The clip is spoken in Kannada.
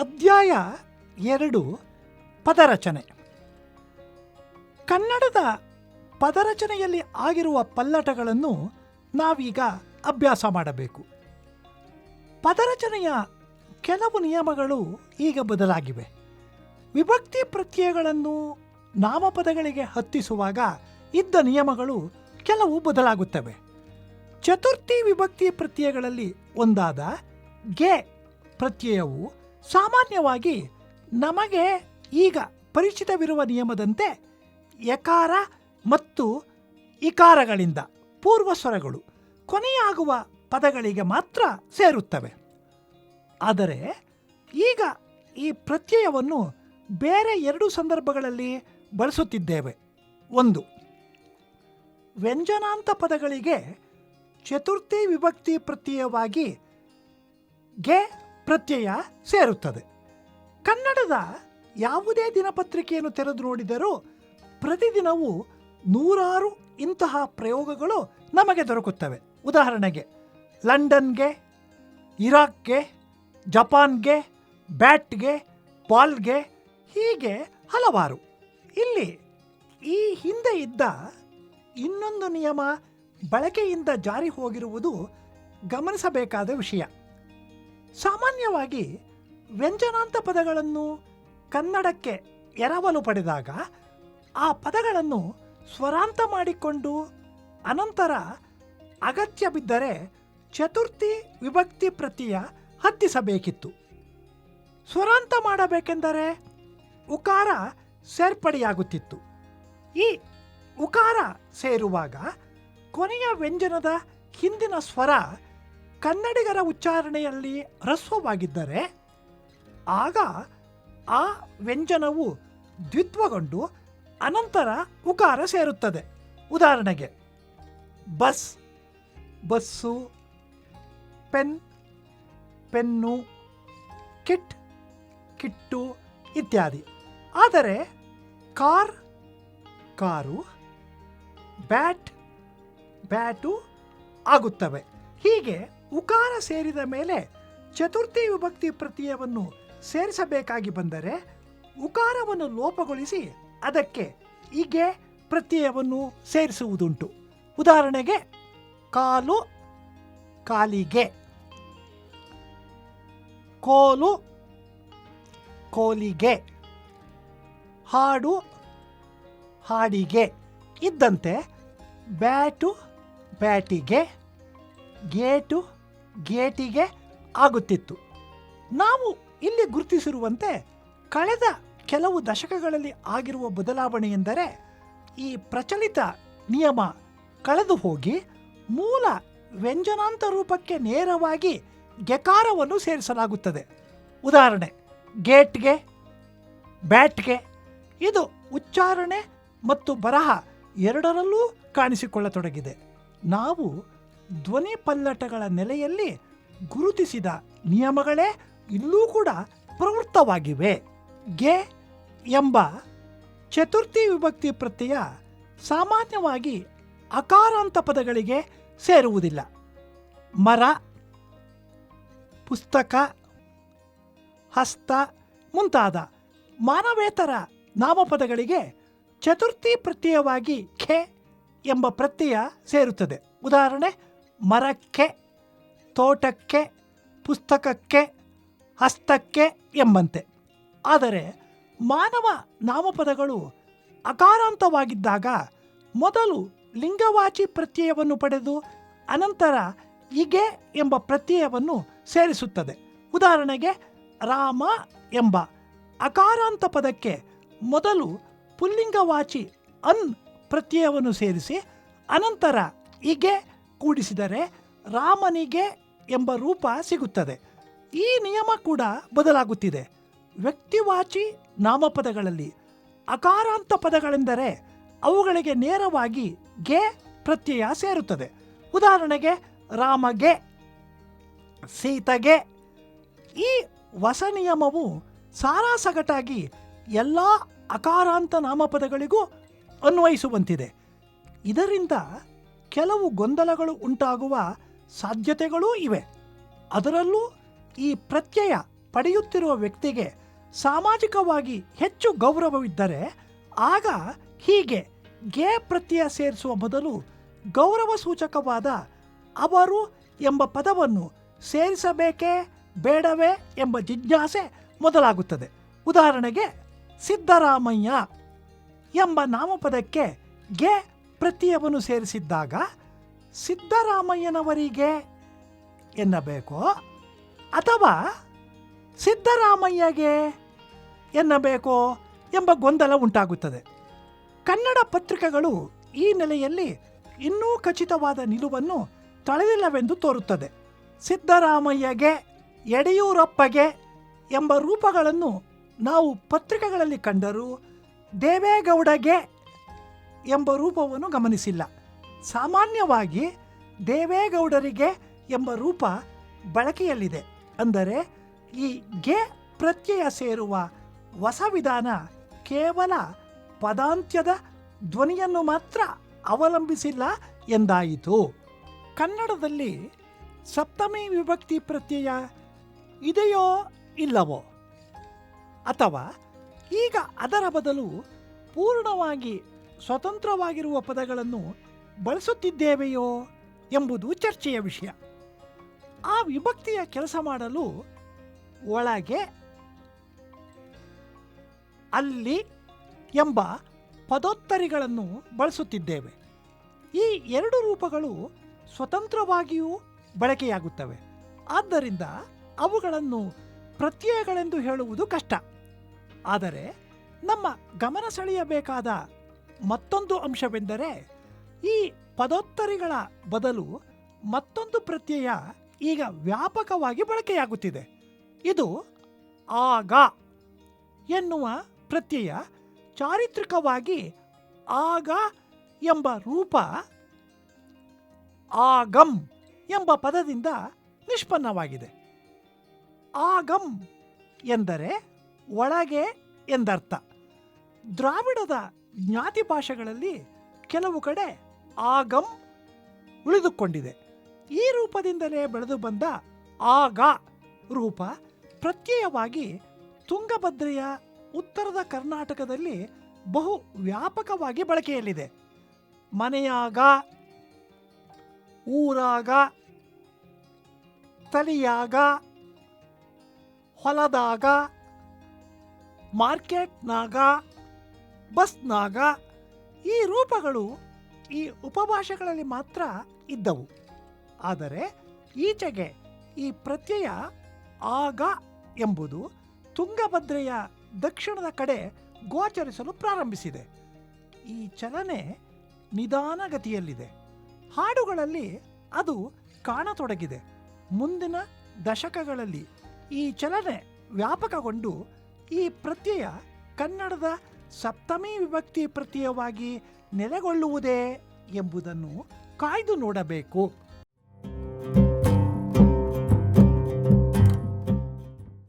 ಅಧ್ಯಾಯ ಎರಡು, ಪದರಚನೆ. ಕನ್ನಡದ ಪದರಚನೆಯಲ್ಲಿ ಆಗಿರುವ ಪಲ್ಲಟಗಳನ್ನು ನಾವೀಗ ಅಭ್ಯಾಸ ಮಾಡಬೇಕು. ಪದರಚನೆಯ ಕೆಲವು ನಿಯಮಗಳು ಈಗ ಬದಲಾಗಿವೆ. ವಿಭಕ್ತಿ ಪ್ರತ್ಯಯಗಳನ್ನು ನಾಮಪದಗಳಿಗೆ ಹತ್ತಿಸುವಾಗ ಇದ್ದ ನಿಯಮಗಳು ಕೆಲವು ಬದಲಾಗುತ್ತವೆ. ಚತುರ್ಥಿ ವಿಭಕ್ತಿ ಪ್ರತ್ಯಯಗಳಲ್ಲಿ ಒಂದಾದ ಗೆ ಪ್ರತ್ಯಯವು ಸಾಮಾನ್ಯವಾಗಿ ನಮಗೆ ಈಗ ಪರಿಚಿತವಿರುವ ನಿಯಮದಂತೆ ಯಕಾರ ಮತ್ತು ಇಕಾರಗಳಿಂದ ಪೂರ್ವ ಸ್ವರಗಳು ಕೊನೆಯಾಗುವ ಪದಗಳಿಗೆ ಮಾತ್ರ ಸೇರುತ್ತವೆ. ಆದರೆ ಈಗ ಈ ಪ್ರತ್ಯಯವನ್ನು ಬೇರೆ ಎರಡು ಸಂದರ್ಭಗಳಲ್ಲಿ ಬಳಸುತ್ತಿದ್ದೇವೆ. ಒಂದು, ವ್ಯಂಜನಾಂತ ಪದಗಳಿಗೆ ಚತುರ್ಥಿ ವಿಭಕ್ತಿ ಪ್ರತ್ಯಯವಾಗಿ ಗೆ ಪ್ರತ್ಯಯ ಸೇರುತ್ತದೆ. ಕನ್ನಡದ ಯಾವುದೇ ದಿನಪತ್ರಿಕೆಯನ್ನು ತೆರೆದು ನೋಡಿದರೂ ಪ್ರತಿದಿನವೂ ನೂರಾರು ಇಂತಹ ಪ್ರಯೋಗಗಳು ನಮಗೆ ದೊರಕುತ್ತವೆ. ಉದಾಹರಣೆಗೆ, ಲಂಡನ್ಗೆ, ಇರಾಕ್ಗೆ, ಜಪಾನ್ಗೆ, ಬ್ಯಾಟ್ಗೆ ಬಾಲ್ಗೆ ಹೀಗೆ ಹಲವಾರು. ಇಲ್ಲಿ ಈ ಹಿಂದೆ ಇದ್ದ ಇನ್ನೊಂದು ನಿಯಮ, ಬಳಕೆಯಿಂದ ಜಾರಿ ಹೋಗಿರುವುದು ಗಮನಿಸಬೇಕಾದ ವಿಷಯ. ಸಾಮಾನ್ಯವಾಗಿ ವ್ಯಂಜನಾಂತ ಪದಗಳನ್ನು ಕನ್ನಡಕ್ಕೆ ಎರವಲು ಪಡೆದಾಗ ಆ ಪದಗಳನ್ನು ಸ್ವರಾಂತ ಮಾಡಿಕೊಂಡು ಅನಂತರ ಅಗತ್ಯ ಬಿದ್ದರೆ ಚತುರ್ಥಿ ವಿಭಕ್ತಿ ಪ್ರತಿಯ ಹತ್ತಿಸಬೇಕಿತ್ತು. ಸ್ವರಾಂತ ಮಾಡಬೇಕೆಂದರೆ ಉಕಾರ ಸೇರ್ಪಡೆಯಾಗುತ್ತಿತ್ತು. ಈ ಉಕಾರ ಸೇರುವಾಗ ಕೊನೆಯ ವ್ಯಂಜನದ ಹಿಂದಿನ ಸ್ವರ ಕನ್ನಡಿಗರ ಉಚ್ಚಾರಣೆಯಲ್ಲಿ ಹ್ರಸ್ವವಾಗಿದ್ದರೆ ಆಗ ಆ ವ್ಯಂಜನವು ದ್ವಿತ್ವಗೊಂಡು ಅನಂತರ ಉಕಾರ ಸೇರುತ್ತದೆ. ಉದಾಹರಣೆಗೆ bus, bus, pen, pen, kit, kit ಇತ್ಯಾದಿ. ಆದರೆ ಕಾರ್, ಕಾರು, ಬ್ಯಾಟ್, ಬ್ಯಾಟು ಆಗುತ್ತವೆ. ಹೀಗೆ ಉಕಾರ ಸೇರಿದ ಮೇಲೆ ಚತುರ್ಥಿ ವಿಭಕ್ತಿ ಪ್ರತ್ಯಯವನ್ನು ಸೇರಿಸಬೇಕಾಗಿ ಬಂದರೆ ಉಕಾರವನ್ನು ಲೋಪಗೊಳಿಸಿ ಅದಕ್ಕೆ ಹೀಗೆ ಪ್ರತ್ಯಯವನ್ನು ಸೇರಿಸುವುದುಂಟು. ಉದಾಹರಣೆಗೆ ಕಾಲು, ಕಾಲಿಗೆ. ಕೋಲು, ಕೋಲಿಗೆ. ಹಾಡು, ಹಾಡಿಗೆ. ಇದ್ದಂತೆ ಬ್ಯಾಟು, ಬ್ಯಾಟಿಗೆ. ಗೇಟು ಗೇಟಿಗೆ ಆಗುತ್ತಿತ್ತು. ನಾವು ಇಲ್ಲಿ ಗುರುತಿಸಿರುವಂತೆ ಕಳೆದ ಕೆಲವು ದಶಕಗಳಲ್ಲಿ ಆಗಿರುವ ಬದಲಾವಣೆ ಎಂದರೆ ಈ ಪ್ರಚಲಿತ ನಿಯಮ ಕಳೆದು ಹೋಗಿ ಮೂಲ ವ್ಯಂಜನಾಂತ ರೂಪಕ್ಕೆ ನೇರವಾಗಿ ಗೆಕಾರವನ್ನು ಸೇರಿಸಲಾಗುತ್ತದೆ. ಉದಾಹರಣೆ, ಗೇಟ್ಗೆ, ಬ್ಯಾಟ್ಗೆ ಇದು ಉಚ್ಚಾರಣೆ ಮತ್ತು ಬರಹ ಎರಡರಲ್ಲೂ ಕಾಣಿಸಿಕೊಳ್ಳತೊಡಗಿದೆ. ನಾವು ಧ್ವನಿ ಪಲ್ಲಟಗಳ ನೆಲೆಯಲ್ಲಿ ಗುರುತಿಸಿದ ನಿಯಮಗಳೇ ಇಲ್ಲೂ ಕೂಡ ಪ್ರವೃತ್ತವಾಗಿವೆ. ಗೆ ಎಂಬ ಚತುರ್ಥಿ ವಿಭಕ್ತಿ ಪ್ರತ್ಯಯ ಸಾಮಾನ್ಯವಾಗಿ ಅಕಾರಾಂತ ಪದಗಳಿಗೆ ಸೇರುವುದಿಲ್ಲ. ಮರ, ಪುಸ್ತಕ, ಹಸ್ತ ಮುಂತಾದ ಮಾನವೇತರ ನಾಮಪದಗಳಿಗೆ ಚತುರ್ಥಿ ಪ್ರತ್ಯಯವಾಗಿ ಖೆ ಎಂಬ ಪ್ರತ್ಯಯ ಸೇರುತ್ತದೆ. ಉದಾಹರಣೆ ಮರಕ್ಕೆ, ತೋಟಕ್ಕೆ, ಪುಸ್ತಕಕ್ಕೆ, ಹಸ್ತಕ್ಕೆ ಎಂಬಂತೆ. ಆದರೆ ಮಾನವ ನಾಮಪದಗಳು ಅಕಾರಾಂತವಾಗಿದ್ದಾಗ ಮೊದಲು ಲಿಂಗವಾಚಿ ಪ್ರತ್ಯಯವನ್ನು ಪಡೆದು ಅನಂತರ ಇಗೆ ಎಂಬ ಪ್ರತ್ಯಯವನ್ನು ಸೇರಿಸುತ್ತದೆ. ಉದಾಹರಣೆಗೆ ರಾಮ ಎಂಬ ಅಕಾರಾಂತ ಪದಕ್ಕೆ ಮೊದಲು ಪುಲ್ಲಿಂಗವಾಚಿ ಅನ್ ಪ್ರತ್ಯಯವನ್ನು ಸೇರಿಸಿ ಅನಂತರ ಇಗೆ ಕೂಡಿಸಿದರೆ ರಾಮನಿಗೆ ಎಂಬ ರೂಪ ಸಿಗುತ್ತದೆ. ಈ ನಿಯಮ ಕೂಡ ಬದಲಾಗುತ್ತಿದೆ. ವ್ಯಕ್ತಿವಾಚಿ ನಾಮಪದಗಳಲ್ಲಿ ಅಕಾರಾಂತ ಪದಗಳೆಂದರೆ ಅವುಗಳಿಗೆ ನೇರವಾಗಿ ಗೆ ಪ್ರತ್ಯಯ ಸೇರುತ್ತದೆ. ಉದಾಹರಣೆಗೆ ರಾಮಗೆ, ಸೀತೆಗೆ. ಈ ಹೊಸ ನಿಯಮವು ಸಾರಾಸಗಟಾಗಿ ಎಲ್ಲ ಅಕಾರಾಂತ ನಾಮಪದಗಳಿಗೂ ಅನ್ವಯಿಸುವಂತಿದೆ. ಇದರಿಂದ ಕೆಲವು ಗೊಂದಲಗಳು ಉಂಟಾಗುವ ಸಾಧ್ಯತೆಗಳೂ ಇವೆ. ಅದರಲ್ಲೂ ಈ ಪ್ರತ್ಯಯ ಪಡೆಯುತ್ತಿರುವ ವ್ಯಕ್ತಿಗೆ ಸಾಮಾಜಿಕವಾಗಿ ಹೆಚ್ಚು ಗೌರವವಿದ್ದರೆ ಆಗ ಹೀಗೆ ಗೆ ಪ್ರತ್ಯಯ ಸೇರಿಸುವ ಬದಲು ಗೌರವ ಸೂಚಕವಾದ ಅವರು ಎಂಬ ಪದವನ್ನು ಸೇರಿಸಬೇಕೇ ಬೇಡವೇ ಎಂಬ ಜಿಜ್ಞಾಸೆ ಮೊದಲಾಗುತ್ತದೆ. ಉದಾಹರಣೆಗೆ ಸಿದ್ದರಾಮಯ್ಯ ಎಂಬ ನಾಮಪದಕ್ಕೆ ಗೆ ಪ್ರತ್ಯಯವನ್ನು ಸೇರಿಸಿದ್ದಾಗ ಸಿದ್ದರಾಮಯ್ಯನವರಿಗೆ ಎನ್ನಬೇಕೋ? ಅಥವಾ ಸಿದ್ದರಾಮಯ್ಯಗೆ ಎನ್ನಬೇಕೋ ಎಂಬ ಗೊಂದಲ ಉಂಟಾಗುತ್ತದೆ. ಕನ್ನಡ ಪತ್ರಿಕೆಗಳು ಈ ನೆಲೆಯಲ್ಲಿ ಇನ್ನೂ ಖಚಿತವಾದ ನಿಲುವನ್ನು ತಳೆದಿಲ್ಲವೆಂದು ತೋರುತ್ತದೆ. ಸಿದ್ದರಾಮಯ್ಯಗೆ, ಯಡಿಯೂರಪ್ಪಗೆ ಎಂಬ ರೂಪಗಳನ್ನು ನಾವು ಪತ್ರಿಕೆಗಳಲ್ಲಿ ಕಂಡರೂ ದೇವೇಗೌಡಗೆ ಎಂಬ ರೂಪವನ್ನು ಗಮನಿಸಿಲ್ಲ. ಸಾಮಾನ್ಯವಾಗಿ ದೇವೇಗೌಡರಿಗೆ ಎಂಬ ರೂಪ ಬಳಕೆಯಲ್ಲಿದೆ. ಅಂದರೆ ಈ ಗೆ ಪ್ರತ್ಯಯ ಸೇರುವ ಹೊಸ ವಿಧಾನ ಕೇವಲ ಪದಾಂತ್ಯದ ಧ್ವನಿಯನ್ನು ಮಾತ್ರ ಅವಲಂಬಿಸಿಲ್ಲ ಎಂದಾಯಿತು. ಕನ್ನಡದಲ್ಲಿ ಸಪ್ತಮಿ ವಿಭಕ್ತಿ ಪ್ರತ್ಯಯ ಇದೆಯೋ ಇಲ್ಲವೋ? ಅಥವಾ ಈಗ ಅದರ ಬದಲು ಪೂರ್ಣವಾಗಿ ಸ್ವತಂತ್ರವಾಗಿರುವ ಪದಗಳನ್ನು ಬಳಸುತ್ತಿದ್ದೇವೆಯೋ ಎಂಬುದು ಚರ್ಚೆಯ ವಿಷಯ. ಆ ವಿಭಕ್ತಿಯ ಕೆಲಸ ಮಾಡಲು ಒಳಗೆ ಅಲ್ಲಿ ಎಂಬ ಪದೋತ್ತರಿಗಳನ್ನು ಬಳಸುತ್ತಿದ್ದೇವೆ. ಈ ಎರಡು ರೂಪಗಳು ಸ್ವತಂತ್ರವಾಗಿಯೂ ಬಳಕೆಯಾಗುತ್ತವೆ. ಆದ್ದರಿಂದ ಅವುಗಳನ್ನು ಪ್ರತ್ಯಯಗಳೆಂದು ಹೇಳುವುದು ಕಷ್ಟ. ಆದರೆ ನಮ್ಮ ಗಮನ ಸೆಳೆಯಬೇಕಾದ ಮತ್ತೊಂದು ಅಂಶವೆಂದರೆ ಈ ಪದೋತ್ತರಿಗಳ ಬದಲು ಮತ್ತೊಂದು ಪ್ರತ್ಯಯ ಈಗ ವ್ಯಾಪಕವಾಗಿ ಬಳಕೆಯಾಗುತ್ತಿದೆ. ಇದು ಆಗ ಎನ್ನುವ ಪ್ರತ್ಯಯ ಚಾರಿತ್ರಿಕವಾಗಿ ಆಗ ಎಂಬ ರೂಪ ಆಗಂ ಎಂಬ ಪದದಿಂದ ನಿಷ್ಪನ್ನವಾಗಿದೆ. ಆಗಂ ಎಂದರೆ ಒಳಗೆ ಎಂದರ್ಥ. ದ್ರಾವಿಡದ ಜ್ಞಾತಿ ಭಾಷೆಗಳಲ್ಲಿ ಕೆಲವು ಕಡೆ ಆಗಂ ಉಳಿದುಕೊಂಡಿದೆ. ಈ ರೂಪದಿಂದಲೇ ಬೆಳೆದು ಬಂದ ಆಗ ರೂಪ ಪ್ರತ್ಯಯವಾಗಿ ತುಂಗಭದ್ರೆಯ ಉತ್ತರದ ಕರ್ನಾಟಕದಲ್ಲಿ ಬಹು ವ್ಯಾಪಕವಾಗಿ ಬಳಕೆಯಲ್ಲಿದೆ. ಮನೆಯಾಗ, ಊರಾಗ ತಲಿಯಾಗ ಹೊಲದಾಗ, ಮಾರ್ಕೆಟ್ನಾಗ ಬಸ್ನಾಗ ಈ ರೂಪಗಳು ಈ ಉಪಭಾಷೆಗಳಲ್ಲಿ ಮಾತ್ರ ಇದ್ದವು. ಆದರೆ ಈಚೆಗೆ ಈ ಪ್ರತ್ಯಯ ಆಗ ಎಂಬುದು ತುಂಗಭದ್ರೆಯ ದಕ್ಷಿಣದ ಕಡೆ ಗೋಚರಿಸಲು ಪ್ರಾರಂಭಿಸಿದೆ. ಈ ಚಲನೆ ನಿಧಾನಗತಿಯಲ್ಲಿದೆ. ಹಾಡುಗಳಲ್ಲಿ ಅದು ಕಾಣತೊಡಗಿದೆ. ಮುಂದಿನ ದಶಕಗಳಲ್ಲಿ ಈ ಚಲನೆ ವ್ಯಾಪಕಗೊಂಡು ಈ ಪ್ರತ್ಯಯ ಕನ್ನಡದ ಸಪ್ತಮಿ ವಿಭಕ್ತಿ ಪ್ರತ್ಯಯವಾಗಿ ನೆಲೆಗೊಳ್ಳುವುದೇ ಎಂಬುದನ್ನು ಕಾಯ್ದು ನೋಡಬೇಕು.